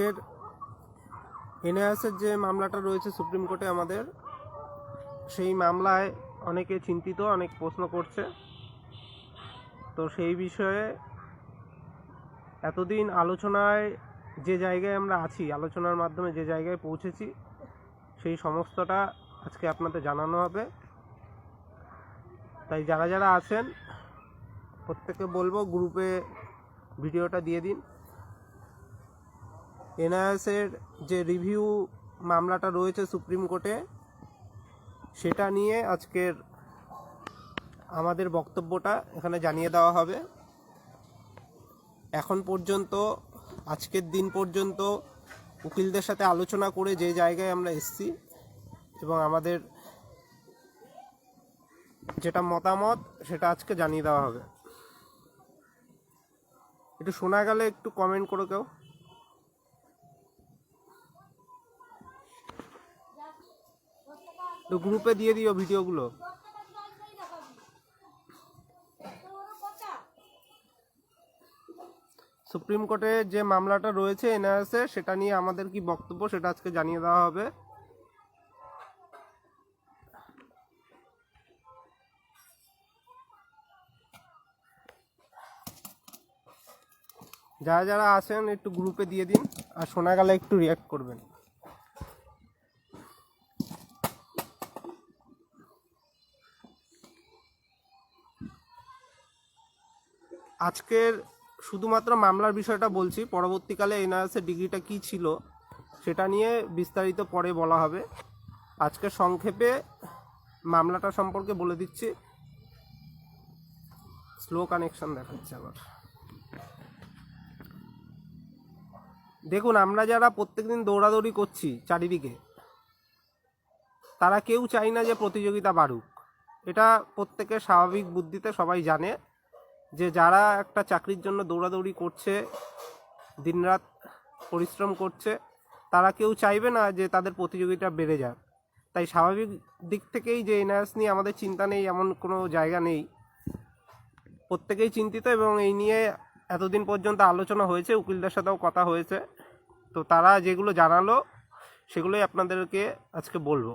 আজকের এনআইএসের যে মামলাটা রয়েছে সুপ্রিম কোর্টে আমাদের, সেই মামলায় অনেকে চিন্তিত, অনেক প্রশ্ন করছে। তো সেই বিষয়ে এতদিন আলোচনায় যে জায়গায় আমরা আছি, আলোচনার মাধ্যমে যে জায়গায় পৌঁছেছি, সেই সমস্তটা আজকে আপনাদের জানানো হবে। তাই যারা যারা আছেন, প্রত্যেককে বলব গ্রুপে ভিডিওটা দিয়ে দিন। এনআইএসের যে রিভিউ মামলাটা রয়েছে সুপ্রিম কোর্টে, সেটা নিয়ে আজকের আমাদের বক্তব্যটা এখানে জানিয়ে দেওয়া হবে। এখন পর্যন্ত, আজকের দিন পর্যন্ত উকিলদের সাথে আলোচনা করে যে জায়গায় আমরা এসেছি এবং আমাদের যেটা মতামত, সেটা আজকে জানিয়ে দেওয়া হবে। একটু শোনা গেলে একটু কমেন্ট করো কেউ। তো গ্রুপে দিয়ে দিও ভিডিওগুলো সুপ্রিম কোর্টে যে মামলাটা রয়েছে এনআরএসে সেটা নিয়ে আমাদের কি বক্তব্য সেটা আজকে জানিয়ে দেওয়া হবে। যারা যারা আছেন একটু গ্রুপে দিয়ে দিন, আর শোনা গেলে একটু রিয়াক্ট করবেন। আজকের শুধুমাত্র মামলার বিষয়টা বলছি, পরবর্তীকালে এনআরএসের ডিগ্রিটা কি ছিল সেটা নিয়ে বিস্তারিত পরে বলা হবে। আজকে সংক্ষেপে মামলাটা সম্পর্কে বলে দিচ্ছি। স্লো কানেকশন দেখাচ্ছে আবার। দেখুন, আমরা যারা প্রত্যেকদিন দৌড়াদৌড়ি করছি চারিদিকে, তারা কেউ চাই না যে প্রতিযোগিতা বাড়ুক। এটা প্রত্যেকের স্বাভাবিক বুদ্ধিতে সবাই জানে। যে যারা একটা চাকরির জন্য দৌড়াদৌড়ি করছে, দিনরাত পরিশ্রম করছে, তারা কেউ চাইবে না যে তাদের প্রতিযোগিতা বেড়ে যাক। তাই স্বাভাবিক দিক থেকেই যে এনআরএস নিয়ে আমাদের চিন্তা নেই, এমন কোনো জায়গা নেই। প্রত্যেকেই চিন্তিত এবং এই নিয়ে এতদিন পর্যন্ত আলোচনা হয়েছে, উকিলদের সাথেও কথা হয়েছে। তো তারা যেগুলো জানালো, সেগুলোই আপনাদেরকে আজকে বলব।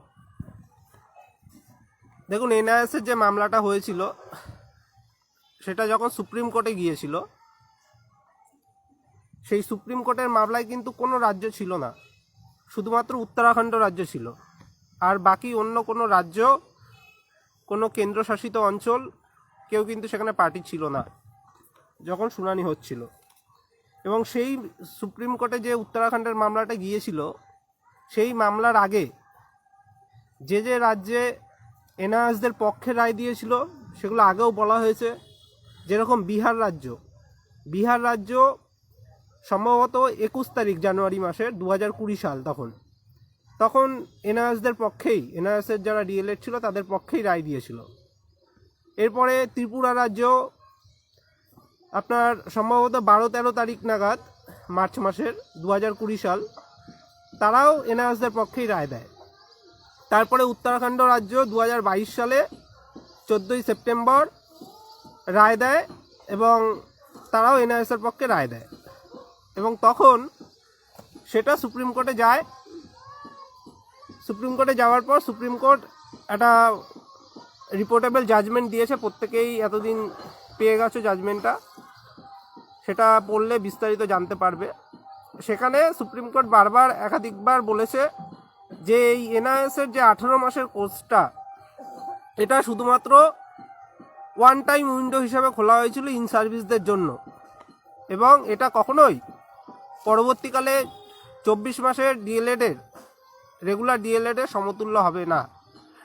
দেখুন, এনআরএসের যে মামলাটা হয়েছিল সেটা যখন সুপ্রিম কোর্টে গিয়েছিল, সেই সুপ্রিম কোর্টের মামলায় কিন্তু কোনো রাজ্য ছিল না। শুধুমাত্র উত্তরাখণ্ড রাজ্য ছিল। আর বাকি অন্য কোনো রাজ্য, কোনো কেন্দ্রশাসিত অঞ্চল, কেউ কিন্তু সেখানে পার্টি ছিল না, যখন শুনানি হচ্ছিল। এবং সেই সুপ্রিম কোর্টে যে উত্তরাখণ্ডের মামলাটা গিয়েছিল, সেই মামলার আগে যে যে রাজ্যে এনআরএসদের পক্ষে রায় দিয়েছিল, সেগুলো আগেও বলা হয়েছে। যেরকম বিহার রাজ্য। বিহার রাজ্য সম্ভবত একুশ তারিখ জানুয়ারি মাসের দু হাজার কুড়ি সাল তখন। তখন এনআরএসদের পক্ষেই, এনআরএসের যারা ডিএলএড ছিল তাদের পক্ষেই রায় দিয়েছিল। এরপরে ত্রিপুরা রাজ্য, আপনার সম্ভবত বারো তেরো তারিখ নাগাদ, মার্চ মাসের দু হাজার কুড়ি সাল, তারাও এনআরএসদের পক্ষেই রায় দেয়। তারপরে উত্তরাখণ্ড রাজ্য দু হাজার বাইশ সালে, চোদ্দোই সেপ্টেম্বর রায় দেয় এবং তারাও এনআইএসের পক্ষে রায় দেয়। এবং তখন সেটা সুপ্রিম কোর্টে যায়। সুপ্রিম কোর্টে যাওয়ার পর সুপ্রিম কোর্ট একটা রিপোর্টেবল জাজমেন্ট দিয়েছে। প্রত্যেকেই এতদিন পেয়ে গেছো জাজমেন্টটা। সেটা পড়লে বিস্তারিত জানতে পারবে। সেখানে সুপ্রিম কোর্ট বারবার একাধিকবার বলেছে যে এই এনআইএসের যে আঠেরো মাসের কোর্সটা, এটা শুধুমাত্র ওয়ান টাইম উইন্ডো হিসাবে খোলা হয়েছিল ইন সার্ভিসদের জন্য। এবং এটা কখনোই পরবর্তীকালে চব্বিশ মাসের ডিএলএডের রেগুলার ডিএলএডের সমতুল্য হবে না।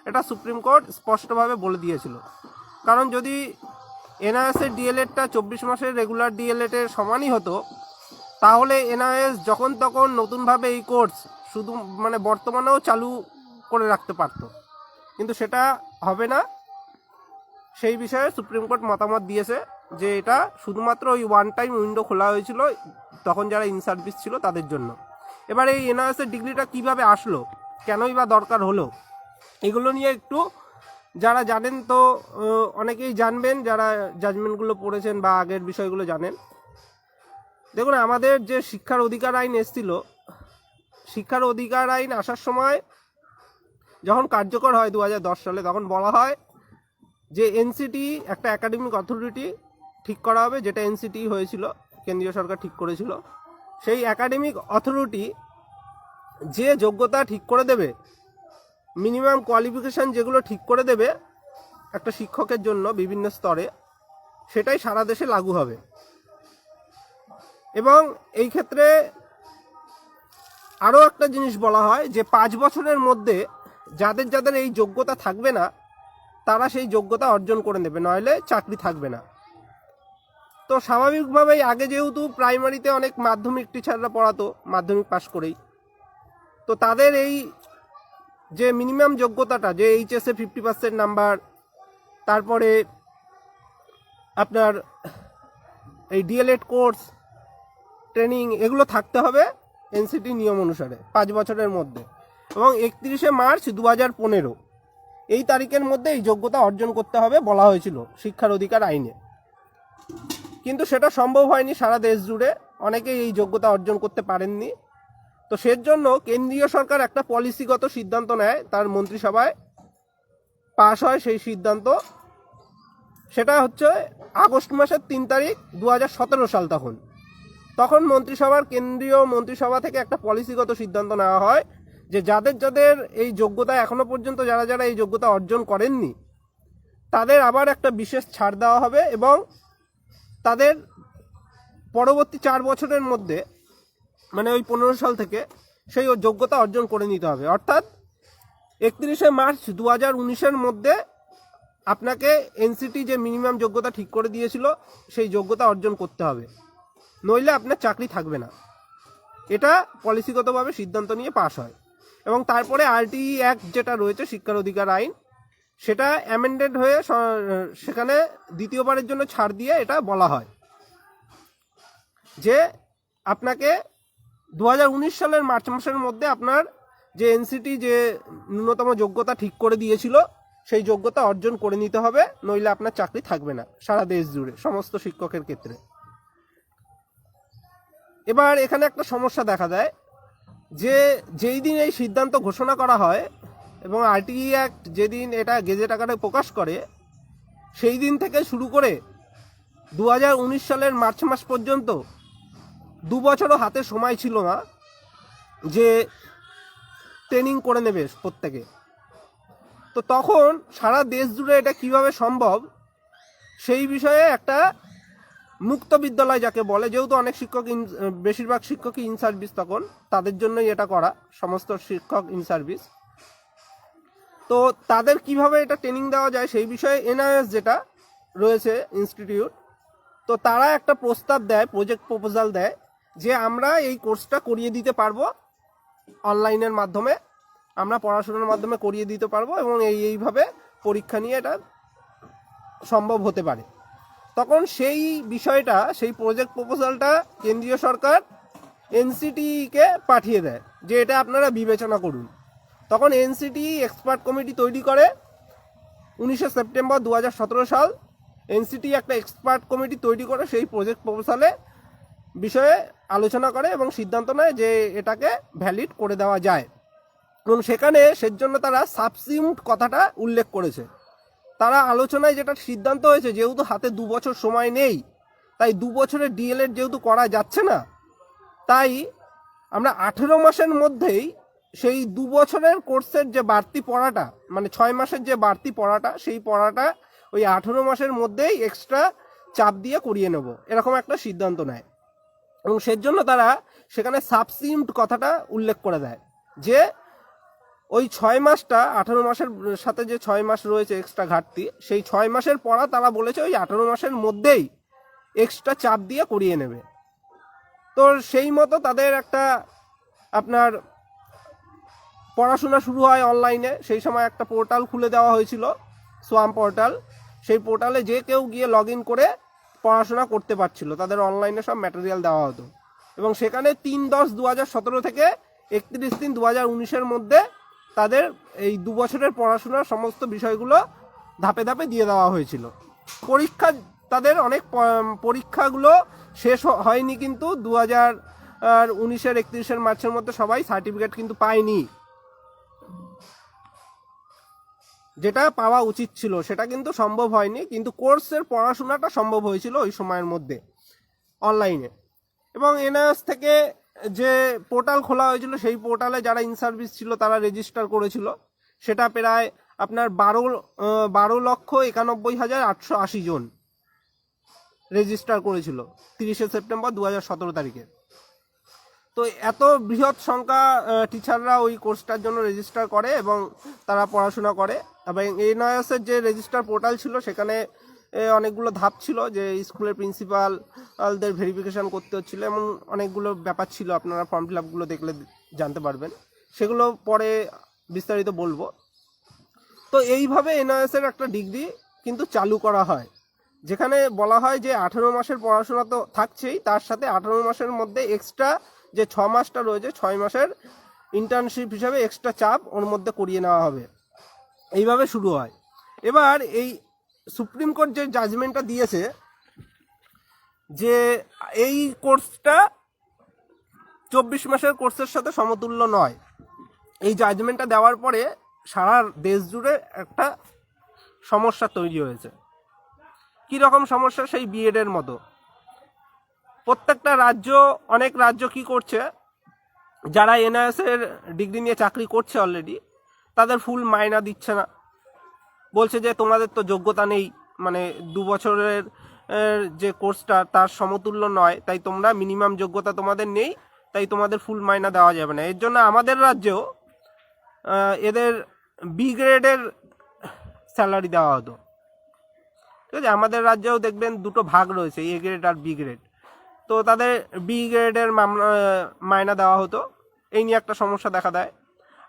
এটা সুপ্রিম কোর্ট স্পষ্টভাবে বলে দিয়েছিল। কারণ যদি এনআইএসের ডিএলএডটা চব্বিশ মাসের রেগুলার ডিএলএডের সমানই হতো, তাহলে এনআইএস যখন তখন নতুনভাবে এই কোর্স শুধু মানে বর্তমানেও চালু করে রাখতে পারতো। কিন্তু সেটা হবে না। সেই বিষয়ে সুপ্রিম কোর্ট মতামত দিয়েছে যে এটা শুধুমাত্র ওই ওয়ান টাইম উইন্ডো খোলা হয়েছিল তখন যারা ইন সার্ভিস ছিল তাদের জন্য। এবার এই এনআরএসের ডিগ্রিটা কীভাবে আসলো? কেনই বা দরকার হলো? এগুলো নিয়ে একটু যারা জানেন তো অনেকেই জানবেন, যারা জাজমেন্টগুলো পড়েছেন বা আগের বিষয়গুলো জানেন। দেখুন, আমাদের যে শিক্ষার অধিকার আইন এসেছিল, শিক্ষার অধিকার আইন আসার সময় যখন কার্যকর হয় দু হাজার দশ সালে, তখন বলা হয় যে এনসিটি একটা একাডেমিক অথরিটি ঠিক করা হবে, যেটা এনসিটি হয়েছিল, কেন্দ্রীয় সরকার ঠিক করেছিল, সেই একাডেমিক অথরিটি যে যোগ্যতা ঠিক করে দেবে মিনিমাম কোয়ালিফিকেশান যেগুলো ঠিক করে দেবে একটা শিক্ষকের জন্য বিভিন্ন স্তরে, সেটাই সারা দেশে লাগু হবে। এবং এই ক্ষেত্রে আরও একটা জিনিস বলা হয় যে পাঁচ বছরের মধ্যে যাদের যাদের এই যোগ্যতা থাকবে না তারা সেই যোগ্যতা অর্জন করে নেবে, নইলে চাকরি থাকবে না। তো স্বাভাবিকভাবেই আগে যেহেতু প্রাইমারিতে অনেক মাধ্যমিক টিচাররা পড়াতো, মাধ্যমিক পাশ করেই, তো তাদের এই যে মিনিমাম যোগ্যতাটা, যে এইচএসএ ফিফটি পার্সেন্ট নাম্বার তারপরে আপনার এই ডিএলএড কোর্স ট্রেনিং এগুলো থাকতে হবে এনসিটি নিয়ম অনুসারে, পাঁচ বছরের মধ্যে। এবং একত্রিশে মার্চ দু হাজার পনেরো এই তারিখের মধ্যে এই যোগ্যতা অর্জন করতে হবে বলা হয়েছিল শিক্ষার অধিকার আইনে। কিন্তু সেটা সম্ভব হয়নি সারা দেশ জুড়ে। অনেকেই এই যোগ্যতা অর্জন করতে পারেননি। তো সেজন্য কেন্দ্রীয় সরকার একটা পলিসিগত সিদ্ধান্ত নেয়, তার মন্ত্রিসভায় পাশ হয় সেই সিদ্ধান্ত। সেটা হচ্ছে আগস্ট মাসের তিন তারিখ দু হাজার সতেরো সাল তখন। তখন মন্ত্রিসভার, কেন্দ্রীয় মন্ত্রিসভা থেকে একটা পলিসিগত সিদ্ধান্ত নেওয়া হয়। যে যাদের যাদের এই যোগ্যতা এখনও পর্যন্ত, যারা যারা এই যোগ্যতা অর্জন করেননি, তাদের আবার একটা বিশেষ ছাড় দেওয়া হবে এবং তাদের পরবর্তী চার বছরের মধ্যে মানে ওই পনেরো সাল থেকে সেই ওর যোগ্যতা অর্জন করে নিতে হবে। অর্থাৎ একত্রিশে মার্চ দু হাজার উনিশের মধ্যে আপনাকে এনসিটি যে মিনিমাম যোগ্যতা ঠিক করে দিয়েছিল, সেই যোগ্যতা অর্জন করতে হবে। নইলে আপনার চাকরি থাকবে না। এটা পলিসিগতভাবে সিদ্ধান্ত নিয়ে পাশ হয়। এবং তারপরে আরটিই অ্যাক্ট যেটা রয়েছে, শিক্ষার অধিকার আইন, সেটা অ্যামেন্ডেড হয়ে সেখানে দ্বিতীয়বারের জন্য ছাড় দিয়ে এটা বলা হয়। যে আপনাকে দু হাজার উনিশ সালের মার্চ মাসের মধ্যে আপনার যে এনসিটি যে ন্যূনতম যোগ্যতা ঠিক করে দিয়েছিল, সেই যোগ্যতা অর্জন করে নিতে হবে, নইলে আপনার চাকরি থাকবে না সারা দেশ জুড়ে, সমস্ত শিক্ষকের ক্ষেত্রে। এবার এখানে একটা সমস্যা দেখা দেয় যে যেই দিন এই সিদ্ধান্ত ঘোষণা করা হয় এবং আরটিই অ্যাক্ট যেদিন এটা গেজেট আকারে প্রকাশ করে, সেই দিন থেকে শুরু করে দু হাজার উনিশ সালের মার্চ মাস পর্যন্ত দু বছরও হাতে সময় ছিল না যে ট্রেনিং করে নেবে প্রত্যেকে। তো তখন সারা দেশ জুড়ে এটা কীভাবে সম্ভব সেই বিষয়ে একটা মুক্ত বিদ্যালয় যাকে বলে, যেহেতু অনেক শিক্ষক বেশিরভাগ শিক্ষকই ইন সার্ভিস তখন, তাদের জন্যই এটা করা, সমস্ত শিক্ষক ইন সার্ভিস তো তাদের কীভাবে এটা ট্রেনিং দেওয়া যায় সেই বিষয়ে এনআইএস যেটা রয়েছে ইনস্টিটিউট তো তারা একটা প্রস্তাব দেয় প্রজেক্ট প্রপোজাল দেয়, যে আমরা এই কোর্সটা করিয়ে দিতে পারব অনলাইনের মাধ্যমে, আমরা পড়াশোনার মাধ্যমে করিয়ে দিতে পারব এবং এই, এইভাবে পরীক্ষা নিয়ে এটা সম্ভব হতে পারে। তখন সেই বিষয়টা, সেই প্রজেক্ট প্রপোজালটা কেন্দ্রীয় সরকার এনসিটিকে পাঠিয়ে দেয়, যে এটা আপনারা বিবেচনা করুন। তখন এনসিটি এক্সপার্ট কমিটি তৈরি করে। উনিশে সেপ্টেম্বর দু হাজার সতেরো সাল এনসিটি একটা এক্সপার্ট কমিটি তৈরি করে সেই প্রজেক্ট প্রপোজালে বিষয়ে আলোচনা করে এবং সিদ্ধান্ত নেয় যে এটাকে ভ্যালিড করে দেওয়া যায়। এবং সেখানে সেজন্য তারা সাবসিউট কথাটা উল্লেখ করেছে। তারা আলোচনায় যেটা সিদ্ধান্ত হয়েছে, যেহেতু হাতে দু বছর সময় নেই, তাই দু বছরের ডিএলএড যেহেতু করা যাচ্ছে না, তাই আমরা আঠেরো মাসের মধ্যেই সেই দু বছরের কোর্সের যে বাড়তি পড়াটা মানে ছয় মাসের যে বাড়তি পড়াটা, সেই পড়াটা ওই আঠেরো মাসের মধ্যেই এক্সট্রা চাপ দিয়ে করিয়ে নেব, এরকম একটা সিদ্ধান্ত নেয়। এবং সেজন্য তারা সেখানে সাবসিমড কথাটা উল্লেখ করে দেয়, যে ওই ছয় মাসটা, আঠারো মাসের সাথে যে ছয় মাস রয়েছে এক্সট্রা ঘাটতি, সেই ছয় মাসের পড়া তারা বলেছে ওই আঠারো মাসের মধ্যেই এক্সট্রা চাপ দিয়ে করিয়ে নেবে। তো সেই মতো তাদের একটা আপনার পড়াশোনা শুরু হয় অনলাইনে সেই সময় একটা পোর্টাল খুলে দেওয়া হয়েছিল সোয়াম পোর্টাল সেই পোর্টালে যে কেউ গিয়ে লগ ইন করে পড়াশোনা করতে পারছিল। তাদের অনলাইনে সব ম্যাটেরিয়াল দেওয়া হতো। এবং সেখানে তিন দশ দু হাজার সতেরো থেকে একত্রিশ তিন দু হাজার উনিশের মধ্যে তাদের এই দু বছরের পড়াশোনার সমস্ত বিষয়গুলো ধাপে ধাপে দিয়ে দেওয়া হয়েছিল। পরীক্ষা তাদের অনেক পরীক্ষাগুলো শেষ হয়নি কিন্তু দু হাজার উনিশের, একত্রিশের মার্চের মধ্যে সবাই সার্টিফিকেট কিন্তু পায়নি। যেটা পাওয়া উচিত ছিল, সেটা কিন্তু সম্ভব হয়নি, কিন্তু কোর্সের পড়াশোনাটা সম্ভব হয়েছিল ওই সময়ের মধ্যে, অনলাইনে। এবং এনআইএস থেকে যে পোর্টাল খোলা হয়েছিল, সেই পোর্টালে যারা ইন সার্ভিস ছিল, তারা রেজিস্টার করেছিল। সেটা প্রায় আপনার বারো বারো লক্ষ একানব্বই হাজার আটশো আশি জন রেজিস্টার করেছিল তিরিশে সেপ্টেম্বর দু হাজার সতেরো তারিখে। তো এত বৃহৎ সংখ্যা টিচাররা ওই কোর্সটার জন্য রেজিস্টার করে এবং তারা পড়াশোনা করে। এবং এনআইএসের যে রেজিস্টার পোর্টাল ছিল, সেখানে অনেকগুলো ধাপ ছিল যে স্কুলের প্রিন্সিপালদের ভেরিফিকেশান করতে হচ্ছিল এমন অনেকগুলো ব্যাপার ছিল। আপনারা ফর্ম ফিল আপগুলো দেখলে জানতে পারবেন। সেগুলো পরে বিস্তারিত বলব। তো এইভাবে এনআইএসের একটা ডিগ্রি কিন্তু চালু করা হয়। যেখানে বলা হয় যে আঠেরো মাসের পড়াশোনা তো থাকছেই, তার সাথে আঠেরো মাসের মধ্যে এক্সট্রা যে ছ মাসটা রয়েছে, ছয় মাসের ইন্টার্নশিপ হিসাবে এক্সট্রা চাপ ওর মধ্যে করিয়ে নেওয়া হবে। এইভাবে শুরু হয়। এবার এই সুপ্রিম কোর্ট যে জাজমেন্টটা দিয়েছে, যে এই কোর্সটা চব্বিশ মাসের কোর্সের সাথে সমতুল্য নয়। এই জাজমেন্টটা দেওয়ার পরে সারা দেশ জুড়ে একটা সমস্যা তৈরি হয়েছে। কি রকম সমস্যা? সেই বিএডের মতো। প্রত্যেকটা রাজ্য, অনেক রাজ্য কি করছে? যারা এনআইএস এর ডিগ্রি নিয়ে চাকরি করছে অলরেডি তাদের ফুল মাইনা দিচ্ছে না। বলছে যে তোমাদের তো যোগ্যতা নেই মানে দু বছরের যে কোর্সটা তার সমতুল্য নয়, তাই তোমরা মিনিমাম যোগ্যতা তোমাদের নেই, তাই তোমাদের ফুল মাইনা দেওয়া যাবে না। এর জন্য আমাদের রাজ্যেও এদের বি গ্রেডের স্যালারি দেওয়া হতো। ঠিক আছে? আমাদের রাজ্যেও দেখবেন দুটো ভাগ রয়েছে এ গ্রেড আর বি গ্রেড তো তাদের বি গ্রেডের মামলা মায়না দেওয়া হতো। এই নিয়ে একটা সমস্যা দেখা দেয়।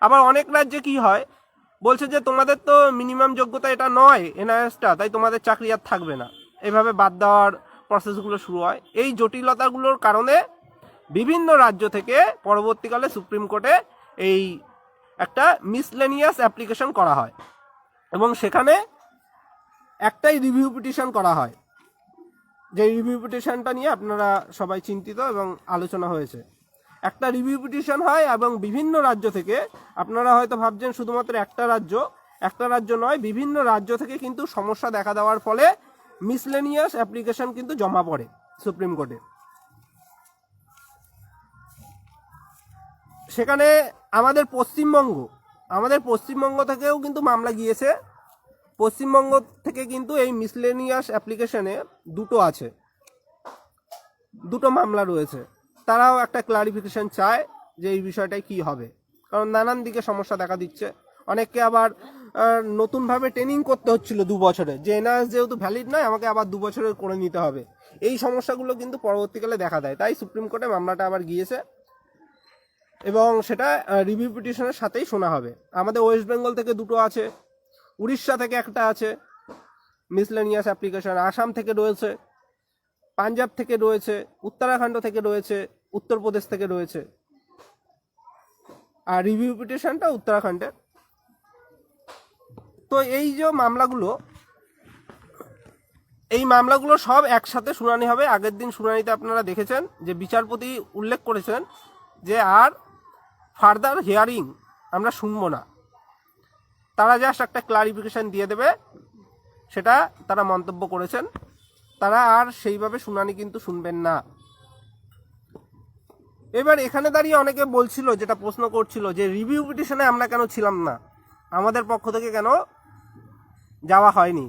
আবার অনেক রাজ্যে কি হয় বলছে যে তোমাদের তো মিনিমাম যোগ্যতা এটা নয় এনআইএসটা তাই তোমাদের চাকরি আর থাকবে না। এভাবে বাদ দেওয়ার প্রসেসগুলো শুরু হয়। এই জটিলতাগুলোর কারণে বিভিন্ন রাজ্য থেকে পরবর্তীকালে সুপ্রিম কোর্টে এই একটা মিসলেনিয়াস অ্যাপ্লিকেশন করা হয়। এবং সেখানে একটাই রিভিউ পিটিশন করা হয়। যে রিভিউ পিটিশনটা নিয়ে আপনারা সবাই চিন্তিত এবং আলোচনা হয়েছে। একটা রিভিউ পিটিশন হয় এবং বিভিন্ন রাজ্য থেকে, আপনারা হয়তো ভাবছেন শুধুমাত্র একটা রাজ্য একটা রাজ্য নয়, বিভিন্ন রাজ্য থেকে কিন্তু সমস্যা দেখা দেওয়ার ফলে মিসলেনিয়াস অ্যাপ্লিকেশন কিন্তু জমা পড়ে সুপ্রিম কোর্টে। সেখানে আমাদের পশ্চিমবঙ্গ আমাদের পশ্চিমবঙ্গ থেকেও কিন্তু মামলা গিয়েছে। পশ্চিমবঙ্গ থেকে কিন্তু এই মিসলেনিয়াস অ্যাপ্লিকেশনে দুটো আছে, দুটো মামলা রয়েছে। তারাও একটা ক্লারিফিকেশন চায় যে এই বিষয়টায় কি হবে। কারণ নানান দিকে সমস্যা দেখা দিচ্ছে। অনেককে আবার নতুনভাবে ট্রেনিং করতে হচ্ছিল দু বছরে। যে এনআরএস যেহেতু ভ্যালিড নয়, আমাকে আবার দু বছরের করে নিতে হবে। এই সমস্যাগুলো কিন্তু পরবর্তীকালে দেখা দেয়। তাই সুপ্রিম কোর্টে মামলাটা আবার গিয়েছে। এবং সেটা রিভিউ পিটিশনের সাথেই শোনা হবে। আমাদের ওয়েস্ট বেঙ্গল থেকে দুটো আছে। উড়িষ্যা থেকে একটা আছে। মিসলেনিয়াস অ্যাপ্লিকেশন আসাম থেকে রয়েছে। পাঞ্জাব থেকে রয়েছে, উত্তরাখণ্ড থেকে রয়েছে, উত্তরপ্রদেশ থেকে রয়েছে। আর রিভিউ পিটিশনটা উত্তরাখণ্ডের তো এই যে মামলাগুলো, এই মামলাগুলো সব একসাথে শুনানি হবে। আগের দিন শুনানিতে আপনারা দেখেছেন যে বিচারপতি উল্লেখ করেছেন যে আর ফার্দার হিয়ারিং আমরা শুনব না। তারা জাস্ট একটা ক্লারিফিকেশন দিয়ে দেবে, সেটা তারা মন্তব্য করেছেন। তারা আর সেইভাবে শুনানি কিন্তু শুনবেন না। এবার এখানে দাঁড়িয়ে অনেকে বলছিল, যেটা প্রশ্ন করছিল যে রিভিউ পিটিশনে আমরা কেন ছিলাম না? আমাদের পক্ষ থেকে কেন যাওয়া হয়নি?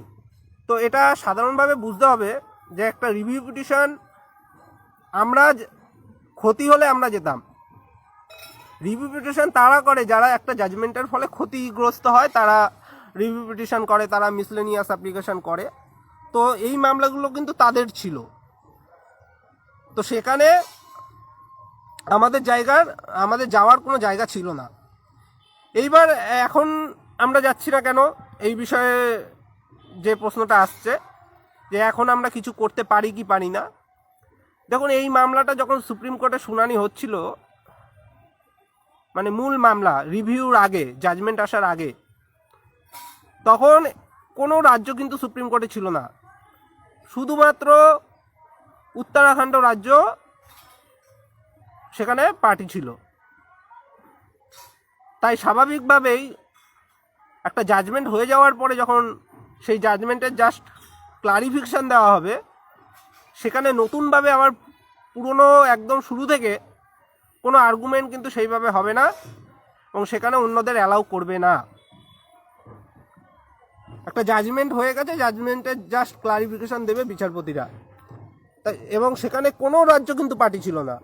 তো এটা সাধারণভাবে বুঝতে হবে যে, একটা রিভিউ পিটিশন আমরা ক্ষতি হলে আমরা যেতাম। রিভিউ পিটিশন তারা করে, যারা একটা জাজমেন্টের ফলে ক্ষতিগ্রস্ত হয়, তারা রিভিউ পিটিশন করে, তারা মিসলেনিয়াস অ্যাপ্লিকেশন করে। তো এই মামলাগুলো কিন্তু তাদের ছিল। তো সেখানে আমাদের জায়গার, আমাদের যাওয়ার কোনো জায়গা ছিল না। এইবার এখন আমরা যাচ্ছি না কেন, এই বিষয়ে যে প্রশ্নটা আসছে, যে এখন আমরা কিছু করতে পারি কি পারি না। দেখুন, এই মামলাটা যখন সুপ্রিম কোর্টে শুনানি হচ্ছিল মানে মূল মামলা, রিভিউর আগে জাজমেন্ট আসার আগে, তখন কোনো রাজ্য কিন্তু সুপ্রিম কোর্টে ছিল না। শুধুমাত্র উত্তরাখণ্ড রাজ্য সেখানে পার্টি ছিল। তাই স্বাভাবিকভাবেই একটা জাজমেন্ট হয়ে যাওয়ার পরে যখন সেই জাজমেন্টের জাস্ট ক্লারিফিকেশান দেওয়া হবে, সেখানে নতুনভাবে আবার পুরনো একদম শুরু থেকে কোনো আর্গুমেন্ট কিন্তু সেইভাবে হবে না এবং সেখানে অন্যদের অ্যালাউ করবে না। একটা জাজমেন্ট হয়ে গেছে জাজমেন্টের জাস্ট ক্লারিফিকেশন দেবে বিচারপতিরা। তাই এবং সেখানে কোনো রাজ্য কিন্তু পার্টি ছিল না।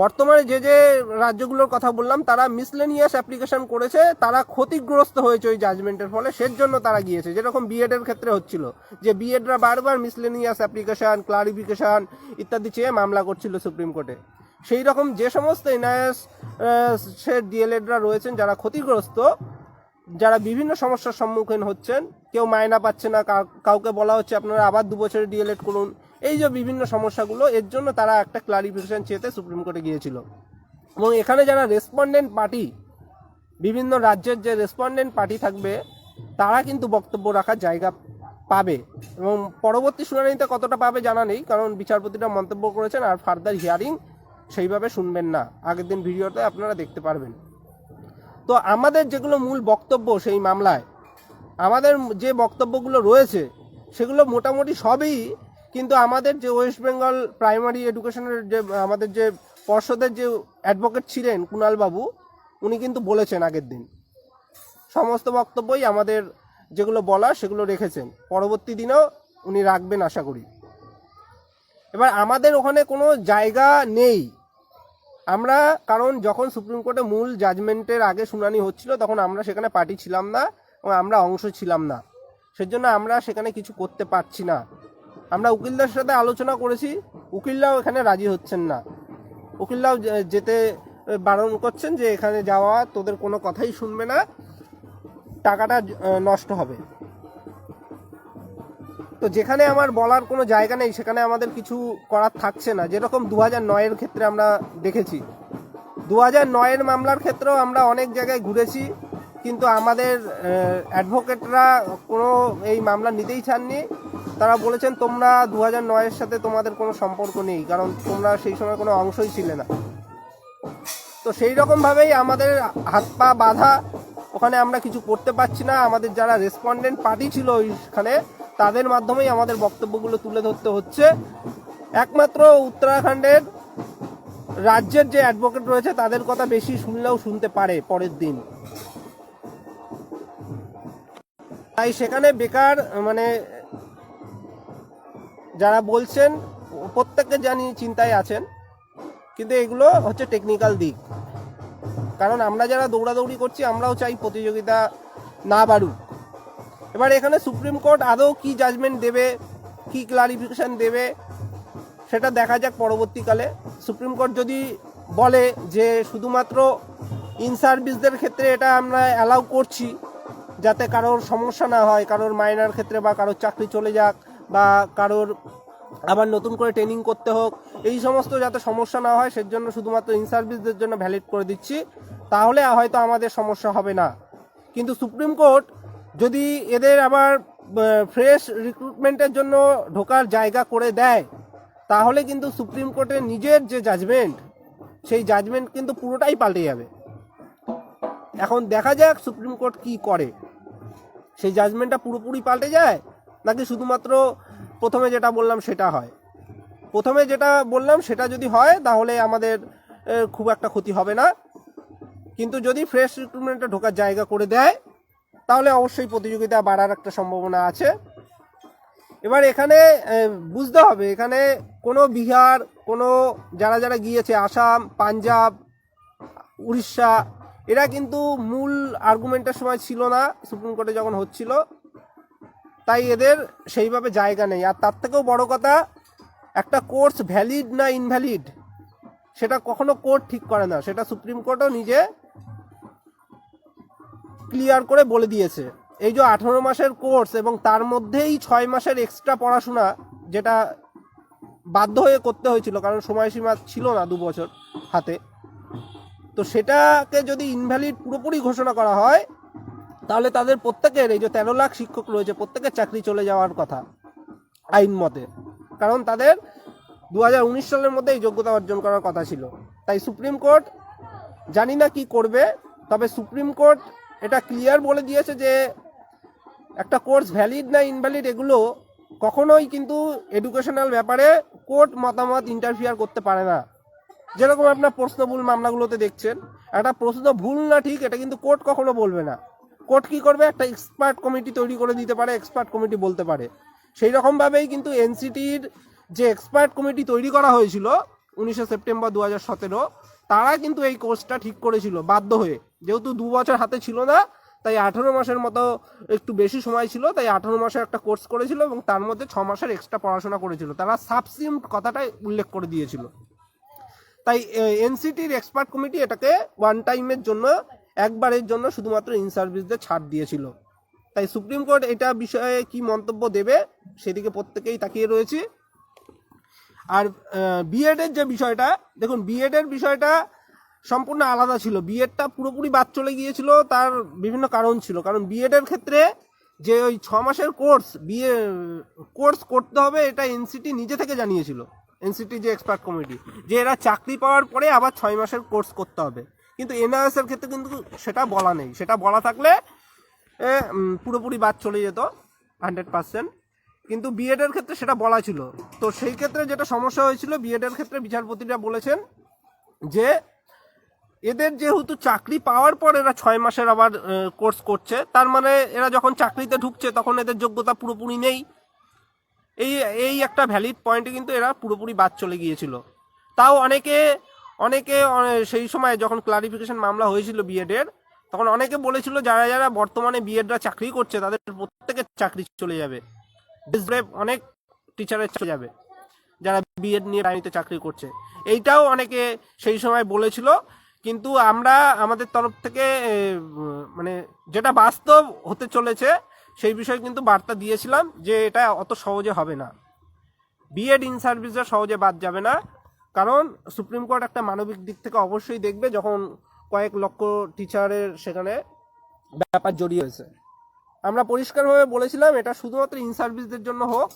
বর্তমানে যে যে রাজ্যগুলোর কথা বললাম, তারা মিসলেনিয়াস অ্যাপ্লিকেশন করেছে, তারা ক্ষতিগ্রস্ত হয়েছে ওই জাজমেন্টের ফলে, সের জন্য তারা গিয়েছে। যেরকম বিএড এর ক্ষেত্রে হচ্ছিল, যে বিএডরা বারবার মিসলেনিয়াস অ্যাপ্লিকেশন ক্লারিফিকেশন ইত্যাদি চেয়ে মামলা করছিল সুপ্রিম কোর্টে। সেই রকম যে সমস্ত এনআইএস ডিএলএডরা রয়েছেন, যারা ক্ষতিগ্রস্ত যারা বিভিন্ন সমস্যার সম্মুখীন হচ্ছেন, কেউ মায়না পাচ্ছে না, কাউ- কাউকে বলা হচ্ছে আপনারা আবার দু বছরের ডিএলএড করুন। এই যে বিভিন্ন সমস্যাগুলো, এর জন্য তারা একটা ক্লারিফিকেশন চেয়েতে সুপ্রিম কোর্টে গিয়েছিল। এবং এখানে যারা রেসপন্ডেন্ট পার্টি বিভিন্ন রাজ্যের যে রেসপন্ডেন্ট পার্টি থাকবে, তারা কিন্তু বক্তব্য রাখার জায়গা পাবে। এবং পরবর্তী শুনানিতে কতটা পাবে জানা নেই, কারণ বিচারপতিরা মন্তব্য করেছেন আর ফার্দার হিয়ারিং সেইভাবে শুনবেন না। আগের দিন ভিডিওতে আপনারা দেখতে পারবেন। তো আমাদের যেগুলো মূল বক্তব্য সেই মামলায়, আমাদের যে বক্তব্যগুলো রয়েছে, সেগুলো মোটামুটি সবই কিন্তু আমাদের যে ওয়েস্ট বেঙ্গল প্রাইমারি এডুকেশনের যে, আমাদের যে পর্ষদের যে অ্যাডভোকেট ছিলেন কুণাল বাবু, উনি কিন্তু বলেছেন আগের দিন। সমস্ত বক্তব্যই আমাদের যেগুলো বলা সেগুলো রেখেছেন। পরবর্তী দিনেও উনি রাখবেন আশা করি। এবার আমাদের ওখানে কোনো জায়গা নেই আমরা, কারণ যখন সুপ্রিম কোর্টে মূল জাজমেন্টের আগে শুনানি হচ্ছিল, তখন আমরা সেখানে পার্টি ছিলাম না এবং আমরা অংশ ছিলাম না। সেজন্য আমরা সেখানে কিছু করতে পারছি না। আমরা উকিলদের সাথে আলোচনা করেছি, উকিলরাও এখানে রাজি হচ্ছেন না। উকিলরাও যেতে বারণ করছেন যে, এখানে যাওয়া তোদের কোনো কথাই শুনবে না, টাকাটা নষ্ট হবে। তো যেখানে আমার বলার কোনো জায়গা নেই, সেখানে আমাদের কিছু করার থাকছে না। যেরকম দু হাজার নয়ের ক্ষেত্রে আমরা দেখেছি। দু হাজার নয়ের মামলার ক্ষেত্রেও আমরা অনেক জায়গায় ঘুরেছি, কিন্তু আমাদের অ্যাডভোকেটরা কোনো এই মামলা নিতেই চাননি। তারা বলেছেন, তোমরা দু হাজার নয়ের সাথে তোমাদের কোনো সম্পর্ক নেই, কারণ তোমরা সেই সময় কোনো অংশই ছিলে না। তো সেই রকমভাবেই আমাদের হাত পা বাঁধা, ওখানে আমরা কিছু করতে পারছি না। আমাদের যারা রেসপন্ডেন্ট পার্টি ছিল ওইখানে তাদের মাধ্যমেই আমাদের বক্তব্যগুলো তুলে ধরতে হচ্ছে। একমাত্র উত্তরাখণ্ডের রাজ্যের যে অ্যাডভোকেট রয়েছে, তাদের কথা বেশি শুনলেও শুনতে পারে পরের দিন। তাই সেখানে বেকার মানে যারা বলছেন, প্রত্যেককে জানি চিন্তায় আছেন, কিন্তু এগুলো হচ্ছে টেকনিক্যাল দিক। কারণ আমরা যারা দৌড়াদৌড়ি করছি, আমরাও চাই প্রতিযোগিতা না বাড়ুক। এবার এখানে সুপ্রিম কোর্ট আদৌ কি জাজমেন্ট দেবে, কি ক্লারিফিকেশন দেবে, সেটা দেখা যাক পরবর্তীকালে। সুপ্রিম কোর্ট যদি বলে যে শুধুমাত্র ইন সার্ভিসদের ক্ষেত্রে এটা আমরা অ্যালাউ করছি, যাতে কারোর সমস্যা না হয়, কারোর মাইনার ক্ষেত্রে বা কারোর চাকরি চলে যাক বা কারোর আবার নতুন করে ট্রেনিং করতে হোক, এই সমস্ত যাতে সমস্যা না হয়, সেজন্য শুধুমাত্র ইন সার্ভিসদের জন্য ভ্যালিড করে দিচ্ছি। তাহলে হয়তো আমাদের সমস্যা হবে না। কিন্তু সুপ্রিম কোর্ট যদি এদের আবার ফ্রেশ রিক্রুটমেন্টের জন্য ঢোকার জায়গা করে দেয়, তাহলে কিন্তু সুপ্রিম কোর্টের নিজের যে জাজমেন্ট সেই জাজমেন্ট কিন্তু পুরোটাই পাল্টে যাবে। এখন দেখা যাক সুপ্রিম কোর্ট কি করে। সেই জাজমেন্টটা পুরোপুরি পাল্টে যায়, নাকি শুধুমাত্র প্রথমে যেটা বললাম সেটা হয়? প্রথমে যেটা বললাম সেটা যদি হয়, তাহলে আমাদের খুব একটা ক্ষতি হবে না। কিন্তু যদি ফ্রেশ রিক্রুটমেন্টে ঢোকার জায়গা করে দেয় তাহলে অবশ্যই প্রতিযোগিতা বাড়ার একটা সম্ভাবনা আছে। এবার এখানে বুঝতে হবে, এখানে কোনো বিহার, কোনো যারা যারা গিয়েছে, আসাম, পাঞ্জাব, উড়িষ্যা, এরা কিন্তু মূল আর্গুমেন্টের সময় ছিল না, সুপ্রিম কোর্টে যখন হচ্ছিল। তাই এদের সেইভাবে জায়গা নেই। আর তার থেকেও বড় কথা, একটা কোর্স ভ্যালিড না ইনভ্যালিড সেটা কখনো কোর্ট ঠিক করে না। সেটা সুপ্রিম কোর্টও নিজে ক্লিয়ার করে বলে দিয়েছে। এই যে আঠারো মাসের কোর্স এবং তার মধ্যেই ছয় মাসের এক্সট্রা পড়াশোনা যেটা বাধ্য হয়ে করতে হয়েছিল, কারণ সময়সীমা ছিল না দু বছর হাতে। তো সেটাকে যদি ইনভ্যালিড পুরোপুরি ঘোষণা করা হয়, তাহলে তাদের প্রত্যেকের এই যে তেরো লাখ শিক্ষক রয়েছে, প্রত্যেকের চাকরি চলে যাওয়ার কথা আইন মতে। কারণ তাদের দু হাজার উনিশ সালের মধ্যে এই যোগ্যতা অর্জন করার কথা ছিল। তাই সুপ্রিম কোর্ট জানি না কি করবে, তবে সুপ্রিম কোর্ট এটা ক্লিয়ার বলে দিয়েছে যে একটা কোর্স ভ্যালিড না ইনভ্যালিড এগুলো কখনোই কিন্তু এডুকেশনাল ব্যাপারে কোর্ট মতামত ইন্টারফিয়ার করতে পারে না। যেরকম আপনার প্রশ্নভুল মামলাগুলোতে দেখছেন, একটা প্রশ্ন ভুল না ঠিক, এটা কিন্তু কোর্ট কখনো বলবে না। কোর্ট কি করবে? একটা এক্সপার্ট কমিটি তৈরি করে দিতে পারে এক্সপার্ট কমিটি বলতে পারে। সেই রকমভাবেই কিন্তু এনসিটির যে এক্সপার্ট কমিটি তৈরি করা হয়েছিল, উনিশে সেপ্টেম্বর দু হাজার সতেরো তারা কিন্তু এই কোর্সটা ঠিক করেছিল, বাধ্য হয়ে। যেহেতু দু বছর হাতে ছিল না, তাই আঠারো মাসের মতো একটু বেশি সময় ছিল, তাই আঠারো মাসের একটা কোর্স করেছিল এবং তার মধ্যে ছ মাসের এক্সট্রা পড়াশোনা করেছিল। তারা সাবসিম কথাটাই উল্লেখ করে দিয়েছিল। তাই এনসিটির এক্সপার্ট কমিটি এটাকে ওয়ান টাইমের জন্য, একবারের জন্য শুধুমাত্র ইন সার্ভিসদের ছাড় দিয়েছিল। তাই সুপ্রিম কোর্ট এটা বিষয়ে কি মন্তব্য দেবে, সেদিকে প্রত্যেকেই তাকিয়ে রয়েছে। আর বিএডের যে বিষয়টা, দেখুন বিএডের বিষয়টা সম্পূর্ণ আলাদা ছিল। বিএডটা পুরোপুরি বাদ চলে গিয়েছিল, তার বিভিন্ন কারণ ছিল। কারণ বিএডের ক্ষেত্রে যে ওই ছ মাসের কোর্স বিএ কোর্স করতে হবে, এটা এনসিটি নিজে থেকে জানিয়েছিল। এনসিটি যে এক্সপার্ট কমিটি, যে এরা চাকরি পাওয়ার পরে আবার ছয় মাসের কোর্স করতে হবে। কিন্তু এনআরএস এর ক্ষেত্রে কিন্তু সেটা বলা নেই। সেটা বলা থাকলে পুরোপুরি বাদ চলে যেত হান্ড্রেড পার্সেন্ট কিন্তু বিএড এর ক্ষেত্রে সেটা বলা ছিল। তো সেই ক্ষেত্রে যেটা সমস্যা হয়েছিল বিএড এর ক্ষেত্রে বিচারপতিরা বলেছেন যে এদের যেহেতু চাকরি পাওয়ার পর এরা ছয় মাসের আবার কোর্স করছে, তার মানে এরা যখন চাকরিতে ঢুকছে তখন এদের যোগ্যতা পুরোপুরি নেই। এই এই একটা ভ্যালিড পয়েন্টে কিন্তু এরা পুরোপুরি বাদ চলে গিয়েছিল। তাও অনেকে অনেকে সেই সময় যখন ক্লারিফিকেশন মামলা হয়েছিল বিএডের তখন অনেকে বলেছিল, যারা যারা বর্তমানে বিএডরা চাকরি করছে তাদের প্রত্যেকের চাকরি চলে যাবে। অনেক টিচারের চলে যাবে, যারা বিএড নিয়ে রাজনীতিতে চাকরি করছে। এইটাও অনেকে সেই সময় বলেছিল, কিন্তু আমরা আমাদের তরফ থেকে মানে যেটা বাস্তব হতে চলেছে, সেই বিষয়ে কিন্তু বার্তা দিয়েছিলাম যে এটা অত সহজে হবে না। বিএড ইন সার্ভিসে সহজে বাদ যাবে না, কারণ সুপ্রিম কোর্ট একটা মানবিক দিক থেকে অবশ্যই দেখবে যখন কয়েক লক্ষ টিচারের সেখানে ব্যাপার জড়িয়ে হয়েছে আমরা পরিষ্কারভাবে বলেছিলাম এটা শুধুমাত্র ইন সার্ভিসদের জন্য হোক,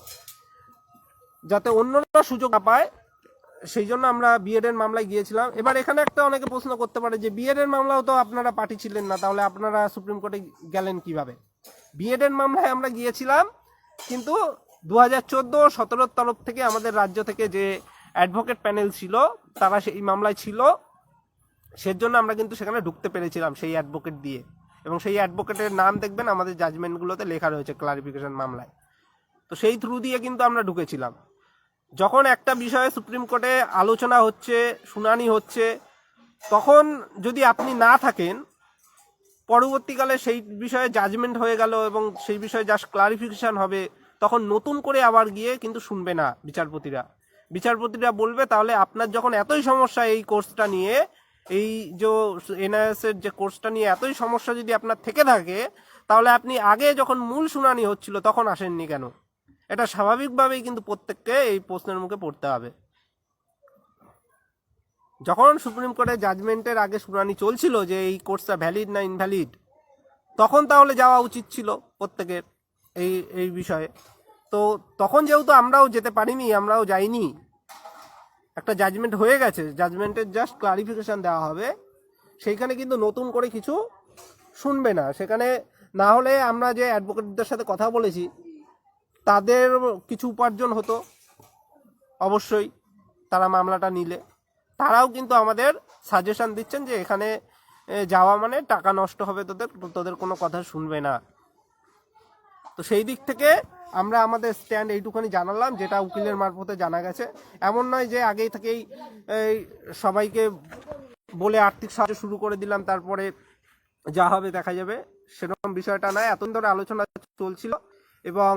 যাতে অন্যরা সুযোগ না পায়। সেই জন্য আমরা বিএড এর মামলায় গিয়েছিলাম। এবার এখানে একটা অনেকে প্রশ্ন করতে পারে যে বিএড এর মামলাও তো আপনারা পার্টি ছিলেন না, তাহলে আপনারা সুপ্রিম কোর্টে গেলেন কীভাবে? বিএড এর মামলায় আমরা গিয়েছিলাম, কিন্তু দু হাজার চোদ্দ সতেরোর তরফ থেকে আমাদের রাজ্য থেকে যে অ্যাডভোকেট প্যানেল ছিল, তারা সেই মামলায় ছিল। সেজন্য আমরা কিন্তু সেখানে ঢুকতে পেরেছিলাম সেই অ্যাডভোকেট দিয়ে। এবং সেই অ্যাডভোকেটের নাম দেখবেন আমাদের জাজমেন্টগুলোতে লেখা রয়েছে ক্লারিফিকেশন মামলায়। তো সেই থ্রু দিয়ে কিন্তু আমরা ঢুকেছিলাম। যখন একটা বিষয়ে সুপ্রিম কোর্টে আলোচনা হচ্ছে, শুনানি হচ্ছে, তখন যদি আপনি না থাকেন, পরবর্তীকালে সেই বিষয়ে জাজমেন্ট হয়ে গেল এবং সেই বিষয়ে জাস্ট ক্লারিফিকেশন হবে, তখন নতুন করে আবার গিয়ে কিন্তু শুনবে না বিচারপতিরা। বিচারপতিরা বলবে, তাহলে আপনার যখন এতই সমস্যা এই কোর্সটা নিয়ে এই যে এনআইএস এর যে কোর্সটা নিয়ে এতই সমস্যা যদি আপনার থেকে থাকে, তাহলে আপনি আগে যখন মূল শুনানি হচ্ছিল তখন আসেননি কেন? এটা স্বাভাবিকভাবেই কিন্তু প্রত্যেককে এই প্রশ্নের মুখে পড়তে হবে। যখন সুপ্রিম কোর্টের জাজমেন্টের আগে শুনানি চলছিল যে এই কোর্সটা ভ্যালিড না ইনভ্যালিড তখন তাহলে যাওয়া উচিত ছিল প্রত্যেকের এই এই বিষয়ে। তো তখন যেহেতু আমরাও যেতে পারিনি, আমরাও যাইনি একটা জাজমেন্ট হয়ে গেছে জাজমেন্টের জাস্ট ক্লারিফিকেশান দেওয়া হবে। সেইখানে কিন্তু নতুন করে কিছু শুনবে না। সেখানে না হলে আমরা যে অ্যাডভোকেটদের সাথে কথা বলেছি, তাদের কিছু উপার্জন হতো, অবশ্যই তারা মামলাটা নিলে। তারাও কিন্তু আমাদের সাজেশান দিচ্ছেন যে এখানে যাওয়া মানে টাকা নষ্ট হবে তোদের তোদের কোনো কথা শুনবে না। তো সেই দিক থেকে আমরা আমাদের স্ট্যান্ড এইটুখানি জানালাম, যেটা উকিলের মারফতে জানা গেছে। এমন নয় যে আগেই থেকেই সবাইকে বলে আর্থিক সাহায্য শুরু করে দিলাম, তারপরে যা হবে দেখা যাবে। সেরকম বিষয়টা নয়, এতদিন ধরে আলোচনা চলছিল এবং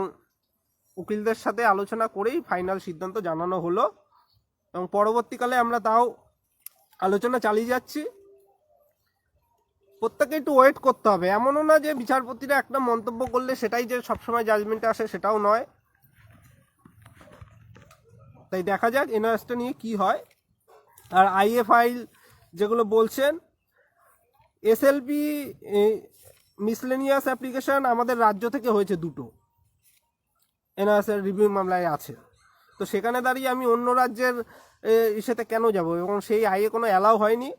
উকিলদের সাথে আলোচনা করেই ফাইনাল সিদ্ধান্ত জানানো হলো। এবং পরবর্তীকালে আমরা তাও আলোচনা চালিয়ে যাচ্ছি। প্রত্যেকে একটু ওয়েট করতে হবে। এমনও না যে বিচারপতিরা একটা মন্তব্য করলে সেটাই যে সবসময় জাজমেন্টে আসে সেটাও নয়। তাই দেখা যাক এনআরএসটা নিয়ে কি হয়। আর আইএ ফাইল যেগুলো বলছেন, এসএলপি মিসলেনিয়াস অ্যাপ্লিকেশন আমাদের রাজ্য থেকে হয়েছে দুটো। এনআরএসের রিভিউ মামলায় আছে। তো সেখানে দাঁড়িয়ে আমি অন্য রাজ্যের ইসেতে কেন যাব? এবং সেই আইএ কোনো অ্যালাউ হয়নি।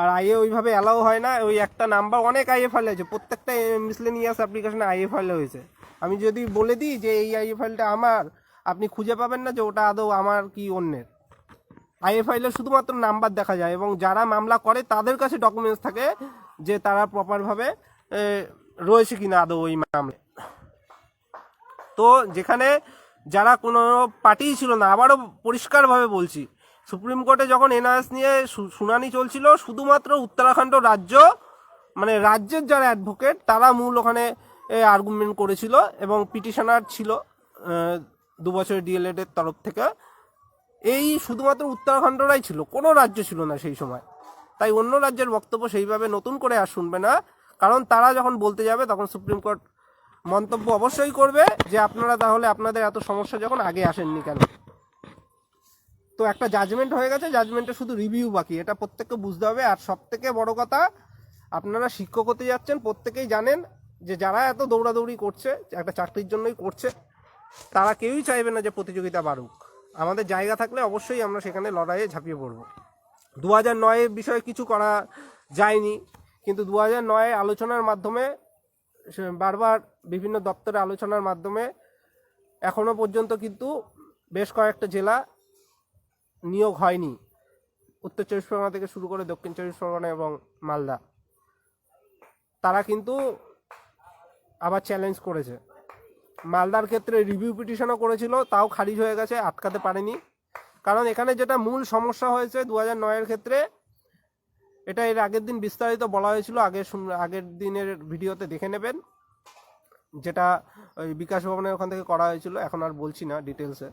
আর আইএ ওইভাবে অ্যালাউ হয় না, ওই একটা নাম্বার অনেক আইএ ফাইল আছে, প্রত্যেকটা মিসলেনিয়াস অ্যাপ্লিকেশনে আইএ ফাইল হয়েছে। আমি যদি বলে দিই যে এই আইএ ফাইলটা আমার, আপনি খুঁজে পাবেন না যে ওটা আদৌ আমার কি অন্যের। আইএ ফাইলে শুধুমাত্র নাম্বার দেখা যায় এবং যারা মামলা করে তাদের কাছে ডকুমেন্টস থাকে যে তারা প্রপারভাবে রয়েছে কিনা আদৌ ওই মামলায়। তো যেখানে যারা কোনো পার্টি ছিল না, আবারও পরিষ্কারভাবে বলছি সুপ্রিম কোর্টে যখন এনআরএস নিয়ে শুনানি চলছিল, শুধুমাত্র উত্তরাখণ্ড রাজ্য মানে রাজ্যের যারা অ্যাডভোকেট তারা মূল ওখানে আর্গুমেন্ট করেছিল এবং পিটিশনার ছিল দু বছরের ডিএলএড এর তরফ থেকে। এই শুধুমাত্র উত্তরাখণ্ডরাই ছিল, কোনো রাজ্য ছিল না সেই সময়। তাই অন্য রাজ্যের বক্তব্য সেইভাবে নতুন করে আর শুনবে না, কারণ তারা যখন বলতে যাবে, তখন সুপ্রিম কোর্ট মন্তব্য অবশ্যই করবে যে, আপনারা তাহলে আপনাদের এত সমস্যা যখন আগে আসেননি কেন? তো একটা জাজমেন্ট হয়ে গেছে জাজমেন্টে শুধু রিভিউ বাকি। এটা প্রত্যেককে বুঝতে হবে। আর সব থেকে বড় কথা, আপনারা শিক্ষক হতে যাচ্ছেন, প্রত্যেকেই জানেন যে যারা এত দৌড়াদৌড়ি করছে, একটা চাকরির জন্যই করছে, তারা কেউই চাইবে না যে প্রতিযোগিতা বাড়ুক। আমাদের জায়গা থাকলে অবশ্যই আমরা সেখানে লড়াইয়ে ঝাঁপিয়ে পড়ব। দু হাজার নয়ের বিষয়ে কিছু করা যায়নি, কিন্তু দু হাজার নয়ে আলোচনার মাধ্যমে বারবার বিভিন্ন দপ্তরে আলোচনার মাধ্যমে, এখনও পর্যন্ত কিন্তু বেশ কয়েকটা জেলা নিয়োগ হয়নি। উত্তর চব্বিশ পরগনা থেকে শুরু করে দক্ষিণ চব্বিশ পরগনা এবং মালদা। তারা কিন্তু আবার চ্যালেঞ্জ করেছে। মালদার ক্ষেত্রে রিভিউ পিটিশনও করেছিল, তাও খারিজ হয়ে গেছে, আটকাতে পারেনি। কারণ এখানে যেটা মূল সমস্যা হয়েছে দু হাজার নয়ের ক্ষেত্রে, এটা এর আগের দিন বিস্তারিত বলা হয়েছিল আগের আগের দিনের ভিডিওতে দেখে নেবেন। যেটা ওই বিকাশ ভবনের ওখান থেকে করা হয়েছিল, এখন আর বলছি না ডিটেলসে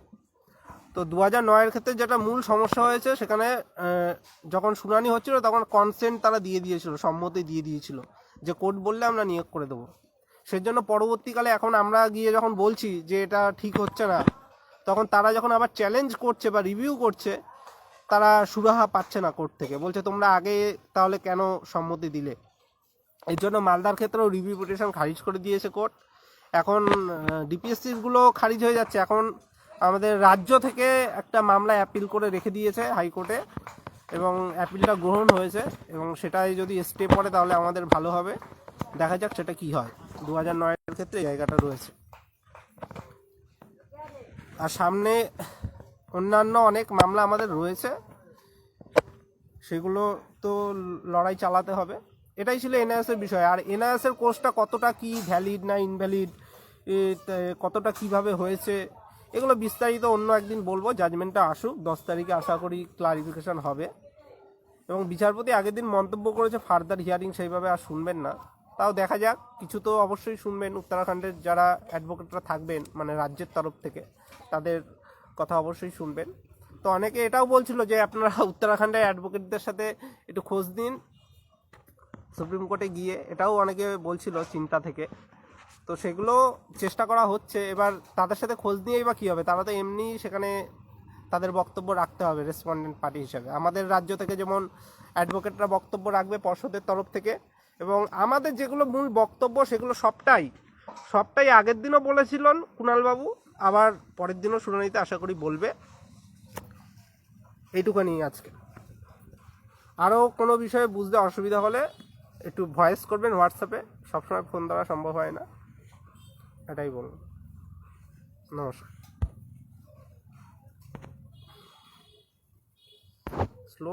তো দু হাজার নয়ের ক্ষেত্রে যেটা মূল সমস্যা হয়েছে, সেখানে যখন শুনানি হচ্ছিল, তখন কনসেন্ট তারা দিয়ে দিয়েছিল, সম্মতি দিয়ে দিয়েছিল, যে কোর্ট বললে আমরা নিয়োগ করে দেবো। সেজন্য পরবর্তীকালে এখন আমরা গিয়ে যখন বলছি যে এটা ঠিক হচ্ছে না, তখন তারা যখন আবার চ্যালেঞ্জ করছে বা রিভিউ করছে, তারা সুরাহা পাচ্ছে না কোর্ট থেকে। বলছে, তোমরা আগে তাহলে কেন সম্মতি দিলে? এর জন্য মালদার ক্ষেত্রেও রিভিউ পিটিশন খারিজ করে দিয়েছে কোর্ট এখন ডিপিএসসিরগুলো খারিজ হয়ে যাচ্ছে। এখন আমাদের রাজ্য থেকে একটা মামলা অ্যাপিল করে রেখে দিয়েছে হাইকোর্টে এবং অ্যাপিলটা গ্রহণ হয়েছে এবং সেটাই যদি স্টে পড়ে তাহলে আমাদের ভালো হবে। দেখা যাক সেটা কি হয়। দু হাজার নয়ের ক্ষেত্রে জায়গাটা রয়েছে। আর সামনে অন্যান্য অনেক মামলা আমাদের রয়েছে। সেগুলো তো লড়াই চালাতে হবে। এটাই ছিল এনআইএস এর বিষয়। আর এনআইএস এর কোর্সটা কতটা কি ভ্যালিড না ইনভ্যালিড কতটা কীভাবে হয়েছে এগুলো বিস্তারিত অন্য একদিন বলব জাজমেন্টটা আসুক, দশ তারিখে আশা করি ক্লারিফিকেশন হবে। এবং বিচারপতি আগের দিন মন্তব্য করেছে ফার্দার হিয়ারিং সেইভাবে আর শুনবেন না। তাও দেখা যাক, কিছু তো অবশ্যই শুনবেন, উত্তরাখণ্ডের যারা অ্যাডভোকেটরা থাকবেন মানে রাজ্যের তরফ থেকে, তাদের কথা অবশ্যই শুনবেন। তো অনেকে এটাও বলছিল যে, আপনারা উত্তরাখণ্ডের অ্যাডভোকেটদের সাথে একটু খোঁজ দিন সুপ্রিম কোর্টে গিয়ে, এটাও অনেকে বলছিল চিন্তা থেকে। তো সেগুলো চেষ্টা করা হচ্ছে। এবার তাদের সাথে খোঁজ নিয়েই বা কী হবে? তারা তো এমনি সেখানে তাদের বক্তব্য রাখতে হবে রেসপন্ডেন্ট পার্টি হিসাবে। আমাদের রাজ্য থেকে যেমন অ্যাডভোকেটরা বক্তব্য রাখবে পর্ষদের তরফ থেকে এবং আমাদের যেগুলো মূল বক্তব্য সেগুলো সবটাই সবটাই আগের দিনও বলেছিলেন কুণালবাবু, আবার পরের দিনও শুনানিতে আশা করি বলবে। এইটুখানি আজকে। আরও কোনো বিষয়ে বুঝতে অসুবিধা হলে একটু ভয়েস করবেন হোয়াটসঅ্যাপে, সবসময় ফোন দেওয়া সম্ভব হয় না। এটাই বল। নমস্কার। স্লো